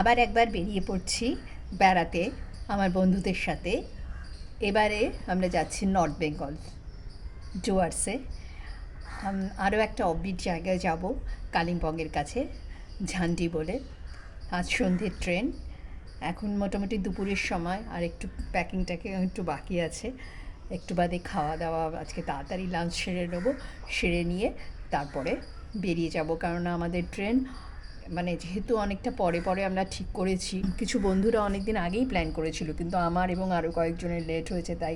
আবার একবার বেরিয়ে পড়ছি বেড়াতে আমার বন্ধুদের সাথে। এবারে আমরা যাচ্ছি নর্থ বেঙ্গল ডুয়ার্সে আরও একটা অববিট জায়গায় যাব, কালিম্পংয়ের কাছে, ঝান্ডি বলে। আজ সন্ধ্যের ট্রেন, এখন মোটামুটি দুপুরের সময়, আর একটু প্যাকিং ট্যাকিং একটু বাকি আছে। একটু বাদে খাওয়া দাওয়া আজকে তাড়াতাড়ি লাঞ্চ সেরে নেব, সেরে নিয়ে তারপরে বেরিয়ে যাব। কারণ আমাদের ট্রেন মানে যেহেতু অনেকটা পরে পরে আমরা ঠিক করেছি, কিছু বন্ধুরা অনেক দিন আগেই প্ল্যান করেছিল, কিন্তু আমার এবং আরও কয়েকজনের লেট হয়েছে, তাই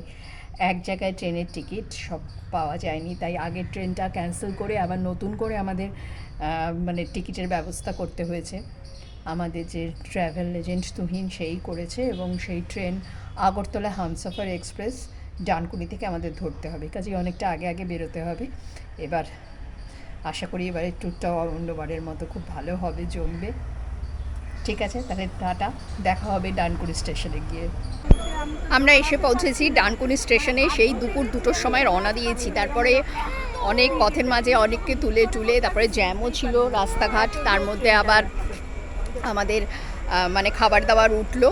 এক জায়গায় ট্রেনের টিকিট সব পাওয়া যায়নি, তাই আগের ট্রেনটা ক্যান্সেল করে আবার নতুন করে আমাদের মানে টিকিটের ব্যবস্থা করতে হয়েছে। আমাদের যে ট্র্যাভেল এজেন্ট তুহিন সেই করেছে এবং সেই ট্রেন আগরতলা হামসফার এক্সপ্রেস ডানকুনি থেকে আমাদের ধরতে হবে কাজে অনেকটা আগে আগে বেরোতে হবে। এবার আশা করি এবারে ট্যুরটাও অন্যবারের মতো খুব ভালো হবে, জমবে। ঠিক আছে, তাহলে টাটা। দেখা হবে ডানকুনি স্টেশনে গিয়ে। আমরা এসে পৌঁছেছি ডানকুনি স্টেশনে। সেই দুপুর দুটোর সময় রওনা দিয়েছি। তারপরে অনেক পথের মাঝে অনেককে তুলে টুলে তারপরে জ্যামও ছিল রাস্তাঘাট। তার মধ্যে আবার আমাদের মানে খাবার দাবার উঠল।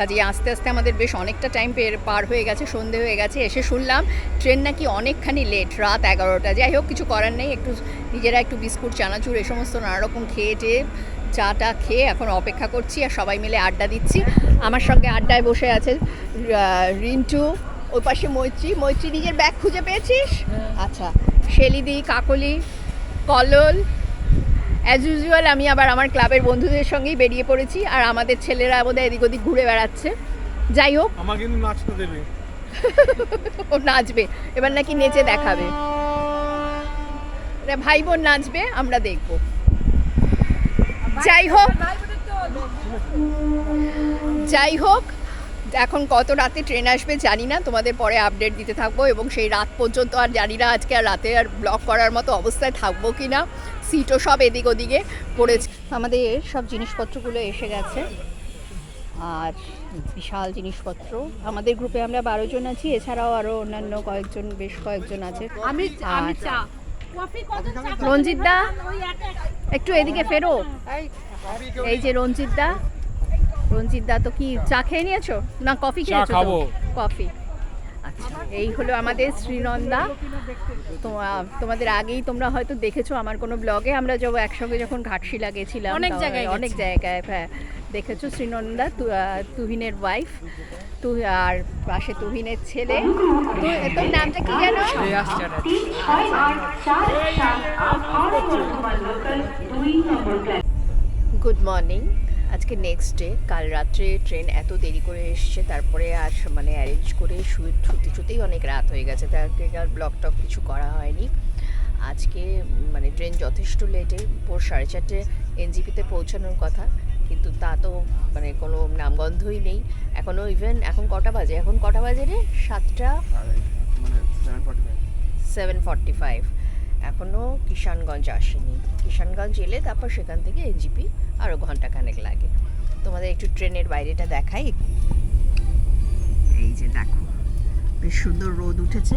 কাজে আস্তে আস্তে আমাদের বেশ অনেকটা টাইম পার হয়ে গেছে সন্ধে হয়ে গেছে এসে শুনলাম ট্রেন নাকি অনেকখানি লেট রাত এগারোটা। যাই হোক কিছু করার নেই একটু নিজেরা একটু বিস্কুট চানাচুর এ সমস্ত নানারকম খেয়ে টেয়ে চাটা খেয়ে এখন অপেক্ষা করছি আর সবাই মিলে আড্ডা দিচ্ছি। আমার সঙ্গে আড্ডায় বসে আছে রিন্টু ওই পাশে মৈত্রী। মৈত্রী নিজের ব্যাগ খুঁজে পেয়েছিস? আচ্ছা শেলিদি কাকলি কলল অ্যাজ ইউজুয়াল আমি আবার আমার ক্লাবের বন্ধুদের সঙ্গেই বেরিয়ে পড়েছি আর আমাদের ছেলেরা বোধহয় এদিক ওদিক ঘুরে বেড়াচ্ছে। যাই হোক। আমাকে কিন্তু নাচতে দেবে। ও নাচবে। এবার নাকি নেচে দেখাবে। ভাই বোন নাচবে আমরা দেখব। যাই হোক। যাই হোক এখন কত রাতে ট্রেন আসবে জানি না তোমাদের পরে আপডেট দিতে থাকব এবং সেই রাত পর্যন্ত আর জানি না আজকে আর রাতে আর ব্লক করার মতো অবস্থায় থাকব কি না সিটও সব এদিক ওদিকে পড়েছে। আমাদের সব জিনিসপত্রগুলো এসে গেছে। আর বিশাল জিনিসপত্র। আমাদের গ্রুপে আমরা বারো জন আছি এছাড়াও আরও অন্যান্য কয়েকজন বেশ কয়েকজন আছে। আমি? রঞ্জিত দা একটু এদিকে ফেরো। এই যে রঞ্জিত দা। রঞ্জিত দা তো কি চা খেয়ে নিয়েছো? না কফি খেয়েছো তো? কফি। এই হলো আমাদের শ্রীনন্দা। তোমা- তোমাদের আগেই তোমরা হয়তো দেখেছ আমার কোনো ব্লগে আমরা যাব একসঙ্গে যখন ঘাটশিলা গেছিলাম অনেক জায়গায় অনেক জায়গায় হ্যাঁ দেখেছ শ্রীনন্দা তুহিনের ওয়াইফ তু আর পাশে তুহিনের ছেলে। তো- তোর নামটা কি জানো গুড মর্নিং আজকে নেক্সট ডে কাল রাত্রে ট্রেন এত দেরি করে এসছে তারপরে আর মানে অ্যারেঞ্জ করে শুয়ে ছুতে ছুতেই অনেক রাত হয়ে গেছে। তারপরে আর ব্লক টক কিছু করা হয়নি। আজকে মানে ট্রেন যথেষ্ট লেটে ভোর সাড়ে চারটে এনজিপিতে পৌঁছানোর কথা কিন্তু তা তো মানে কোনো নামগন্ধই নেই। এখনও ইভেন এখন কটা বাজে? এখন কটা বাজে রে? সাতটা? মানে seven forty five seven forty five এখনও কিষানগঞ্জ আসেনি। কিষানগঞ্জ এলে তারপর সেখান থেকে এনজিপি আরও ঘন্টাখানেক লাগে। তোমাদের একটু ট্রেনের বাইরেটা দেখাই। এই যে দেখো, বেশ সুন্দর রোদ উঠেছে।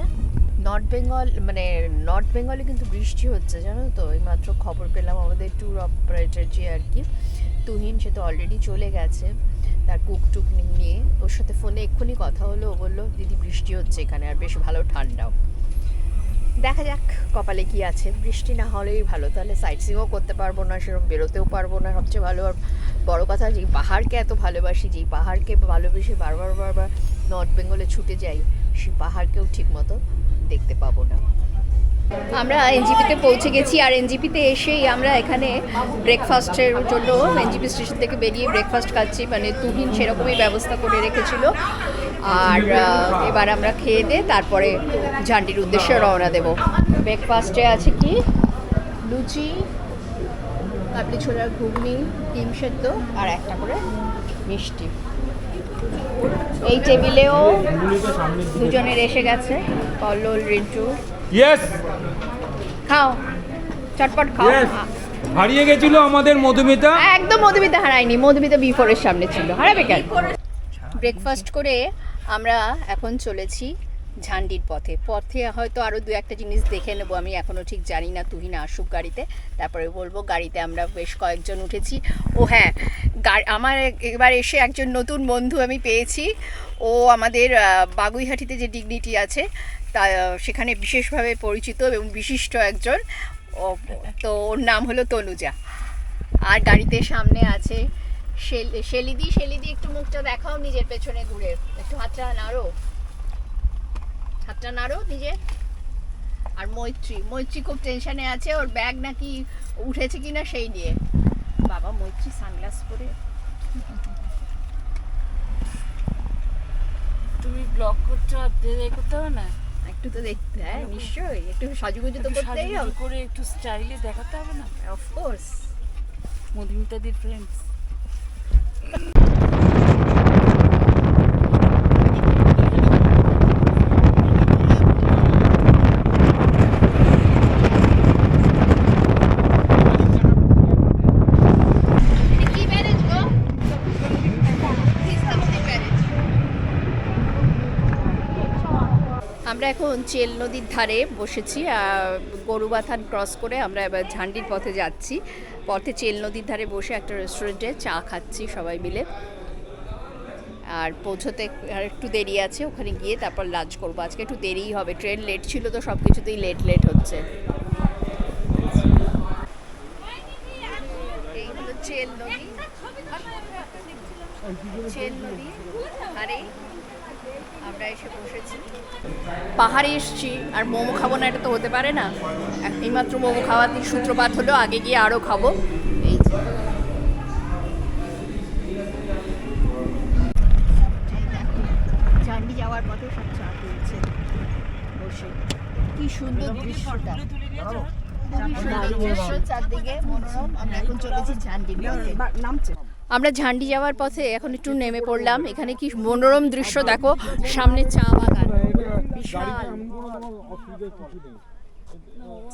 নর্থ বেঙ্গল মানে নর্থ বেঙ্গলে কিন্তু বৃষ্টি হচ্ছে, জানো তো? এইমাত্র খবর পেলাম আমাদের ট্যুর অপারেটর যে আর কি। তুহিন, সে তো অলরেডি চলে গেছে, তার কুক টুক নিয়ে। ওর সাথে ফোনে এক্ষুনি কথা হলো, ও বলল, দিদি, বৃষ্টি হচ্ছে এখানে, আর বেশ ভালো ঠান্ডাও। দেখা যাক কপালে কি আছে। বৃষ্টি না হলেই ভালো, তাহলে সাইট সিংও করতে পারব না, সেরকম বেরোতেও পারব না। সবচেয়ে ভালো আর বড়ো কথা যে পাহাড়কে এত ভালোবাসি, যেই পাহাড়কে ভালোবেসে বারবার বারবার নর্থ বেঙ্গলে ছুটে যাই, সেই পাহাড়কেও ঠিক মতো দেখতে পাবো না। আমরা এনজিপিতে পৌঁছে গেছি আর এনজিপিতে এসেই আমরা এখানে ব্রেকফাস্টের জন্য এনজিপি স্টেশন থেকে বেরিয়ে ব্রেকফাস্ট খাচ্ছি। মানে তুহিন সেরকমই ব্যবস্থা করে রেখেছিল। আর এবার আমরা খেয়ে দিয়ে তারপরে ঝান্ডির উদ্দেশ্যে রওনা দেব। ব্রেকফাস্টে আছে কি? লুচি, কাবলি ছোলার ঘুগনি, ডিম সেদ্ধ আর একটা করে মিষ্টি। এই টেবিলেও দুজনের এসে গেছে। কল্লোল রিন্টু। ইয়েস খাও। চটপট খাও। ইয়েস হারিয়ে গেছিল আমাদের মধুমিতা। একদম মধুমিতা হারায়নি। মধুমিতা বিফোরের সামনে ছিল। হারাবে কেন? ব্রেকফাস্ট করে আমরা এখন চলেছি ঝান্ডির পথে। পথে হয়তো আরও দু একটা জিনিস দেখে নেব। আমি এখনও ঠিক জানি না তুই না আসুক গাড়িতে। তারপরে বলব গাড়িতে আমরা বেশ কয়েকজন উঠেছি। ও হ্যাঁ গা- আমার এবার এসে একজন নতুন বন্ধু আমি পেয়েছি। ও আমাদের বাগুইহাটিতে যে ডিগনিটি আছে, তা সেখানে বিশেষভাবে পরিচিত এবং বিশিষ্ট একজন। তো ওর নাম হলো তনুজা। আর গাড়িতে সামনে আছে শেল- শেলিদি শেলিদি, একটু মুখটা দেখাও নিজের পেছনে ঘুরে। একটু হাতটা নাড়ো। হাতটা নাড়ো নিজের। আর মৈত্রী মৈত্রী খুব টেনশনে আছে, ওর ব্যাগ নাকি উঠেছে কিনা সেই নিয়ে। বাবা, মৈত্রী সানগ্লাস পরে। ব্লগ আর দেরি করতে হবে না? একটু তো দেখতে হ্যাঁ নিশ্চয়ই। একটু সাজুগুজু তো করতেই হবে। করে একটু স্টাইলে দেখাতে হবে না? অফকোর্স মধুমিতাদির ফ্রেন্ডস আমরা এখন চেল নদীর ধারে বসেছি গরুবাথান ক্রস করে আমরা এবার ঝান্ডির পথে যাচ্ছি। পথে চেল নদীর ধারে বসে একটা রেস্টুরেন্টে চা খাচ্ছি সবাই মিলে। আর পৌঁছতে আর একটু দেরি আছে, ওখানে গিয়ে তারপর লাঞ্চ করব। আজকে একটু দেরিই হবে, ট্রেন লেট ছিল তো সব কিছুতেই লেট লেট হচ্ছে এই হলো চেল নদী। চেল নদী আরে আমরা এসে বসেছি। পাহাড়ে এসছি আর মোমো খাব না এটা তো হতে পারে না। এইমাত্র মোমো খাওয়াতে সূত্রপাত হলো আগে গিয়ে আরও খাব। এই যে। চান্ডি যাওয়ার পথে সব চা তুলছে বসে। কি সুন্দর দৃশ্যটা। চারদিকে মনোরম। আমরা এখন চলেছি ঝান্ডির পথে। আমরা ঝান্ডি যাওয়ার পথে এখন একটু নেমে পড়লাম। এখানে কি মনোরম দৃশ্য দেখো সামনে চা বাগান। বিশাল।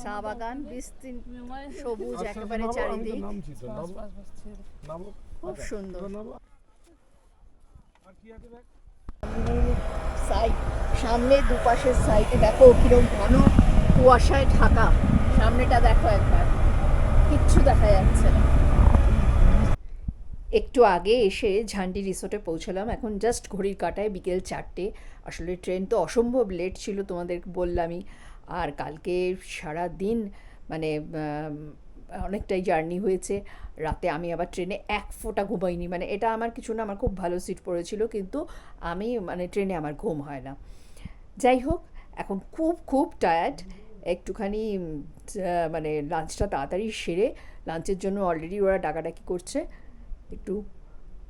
চা বাগান বিস্তীর্ণ সবুজ একেবারে চারিদিক। খুব সুন্দর। সাইড সামনে দুপাশের সাইডে দেখো কিরম ঘন কুয়াশায় ঢাকা। সামনেটা দেখো একবার। কিচ্ছু দেখা যাচ্ছে না। একটু আগে এসে ঝান্ডি রিসোর্টে পৌঁছলাম। এখন জাস্ট ঘড়ির কাটায় বিকেল চারটে। আসলে ট্রেন তো অসম্ভব লেট ছিল তোমাদের বললামই। আর কালকে সারা দিন মানে অনেকটাই জার্নি হয়েছে। রাতে আমি আবার ট্রেনে এক ফোঁটা ঘুমাইনি। মানে এটা আমার কিছু না, আমার খুব ভালো সিট পড়েছিল। কিন্তু আমি মানে ট্রেনে আমার ঘুম হয় না। যাই হোক, এখন খুব খুব টায়ার্ড একটুখানি মানে লাঞ্চটা তাড়াতাড়ি সেরে লাঞ্চের জন্য অলরেডি ওরা ডাকাডাকি করছে। একটু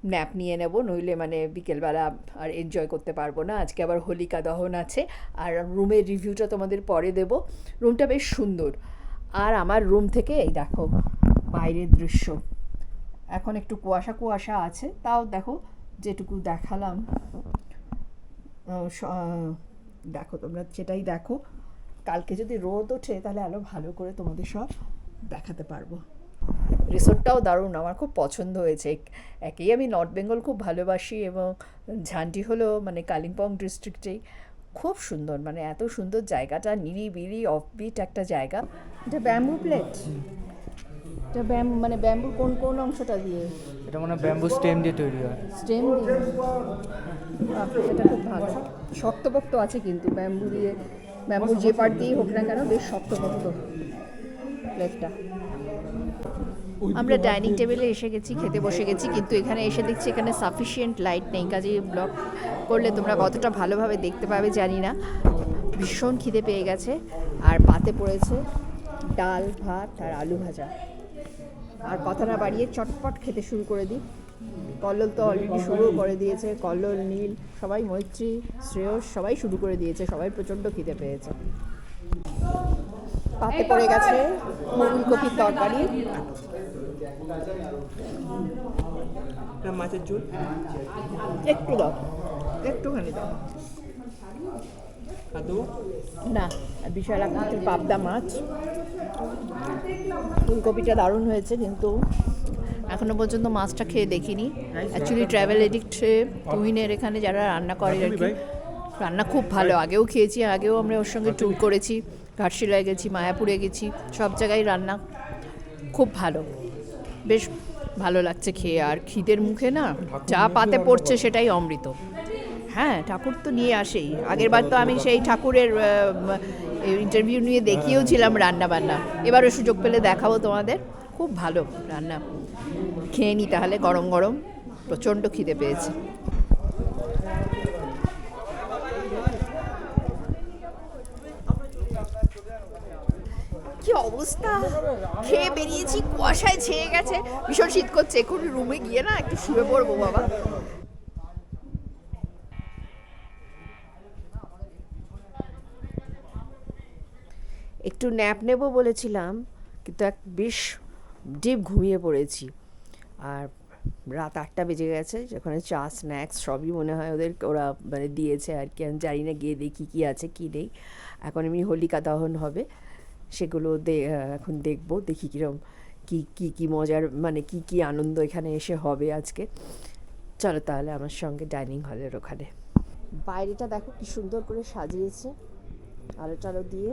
ন্যাপ নিয়ে নেব, নইলে মানে বিকেলবেলা আর এনজয় করতে পারব না। আজকে আবার হোলিকা দহন আছে, আর রুমের রিভিউটা তোমাদের পরে দেব। রুমটা বেশ সুন্দর। আর আমার রুম থেকে, এই দেখো, বাইরের দৃশ্য। এখন একটু কুয়াশা কুয়াশা আছে, তাও দেখো, যেটুকু দেখালাম। দেখো তোমরা সেটাই দেখো। কালকে যদি রোদ ওঠে তাহলে আরও ভালো করে তোমাদের সব দেখাতে পারব। রিসোর্টটাও দারুণ আমার খুব পছন্দ হয়েছে। এক- একেই আমি নর্থ বেঙ্গল খুব ভালোবাসি এবং ঝান্টি হলো মানে কালিম্পং ডিস্ট্রিক্টেই খুব সুন্দর মানে এত সুন্দর জায়গাটা নিরিবিলি অফবিট একটা জায়গা। এটা ব্যাম্বু প্লেট। এটা ব্যাম মানে ব্যাম্বুর কোন কোন অংশটা দিয়ে? এটা মানে ব্যাম্বু স্টেম দিয়ে তৈরি হয়। স্টেম দিয়ে। এটা খুব ভালো। শক্তপোক্ত আছে কিন্তু ব্যাম্বু দিয়ে। ব্যাম্বু যে পার্ট দিয়েই হোক না কেন বেশ শক্তপোক্ত প্লেটটা। আমরা ডাইনিং টেবিলে এসে গেছি খেতে বসে গেছি কিন্তু এখানে এসে দেখছি এখানে সাফিসিয়েন্ট লাইট নেই। কাজে ব্লগ করলে তোমরা কতটা ভালোভাবে দেখতে পাবে জানি না। ভীষণ খিদে পেয়ে গেছে আর পাতে পড়েছে ডাল ভাত আর আলু ভাজা। আর কথা না বাড়িয়ে চটপট খেতে শুরু করে দিই। কল্লোল তো অলরেডি শুরু করে দিয়েছে কল্লোল নীল সবাই মৈত্রী শ্রেয়স সবাই শুরু করে দিয়েছে সবাই প্রচণ্ড খিদে পেয়েছে। পাতে পড়ে গেছে ফুলকপির তরকারি। মাছের ঝোল? একটু দাও একটুখানি দাও। না বিশাল আকৃতির পাবদা মাছ। ফুলকপিটা দারুণ হয়েছে কিন্তু। এখনও পর্যন্ত মাছটা খেয়ে দেখিনি। অ্যাকচুয়ালি ট্রাভেল এডিক্ট তুহিনের এখানে যারা রান্না করে আর কি, রান্না খুব ভালো। আগেও খেয়েছি, আগেও আমরা ওর সঙ্গে ট্যুর করেছি। ঘাটশিলায় গেছি, মায়াপুরে গেছি, সব জায়গায় রান্না খুব ভালো। বেশ ভালো লাগছে খেয়ে। আর খিদের মুখে না চা পাতে পড়ছে সেটাই অমৃত। হ্যাঁ ঠাকুর তো নিয়ে আসেই। আগের বার তো আমি সেই ঠাকুরের ইন্টারভিউ নিয়ে দেখিয়েও ছিলাম রান্না বান্না এবারও সুযোগ পেলে দেখাবো তোমাদের। খুব ভালো রান্না। খেয়ে নি তাহলে গরম গরম, প্রচণ্ড খিদে পেয়েছে। কি অবস্থা? খেয়ে বেরিয়েছি, কুয়াশায় ছেয়ে গেছে। ভীষণ শীত করছে, এখন রুমে গিয়ে না একটু শুয়ে পড়ব বাবা। একটু ন্যাপ নেব বলেছিলাম, কিন্তু এক বেশ ডিপ ঘুমিয়ে পড়েছি। আর রাত আটটা বেজে গেছে, যেখানে চা, স্ন্যাক্স সবই মনে হয় ওদের ওরা মানে দিয়েছে আর কি। আমি জানি না গিয়ে দেখি কী আছে, কী নেই। এখন এমনি হোলিকা দহন হবে, সেগুলো এখন দেখব, দেখি কীরকম কী কী কী মজার মানে কী কী আনন্দ এখানে এসে হবে আজকে। চলো তাহলে আমার সঙ্গে ডাইনিং হলের ওখানে। বাইরেটা দেখো কি সুন্দর করে সাজিয়েছে। আলো টালো দিয়ে।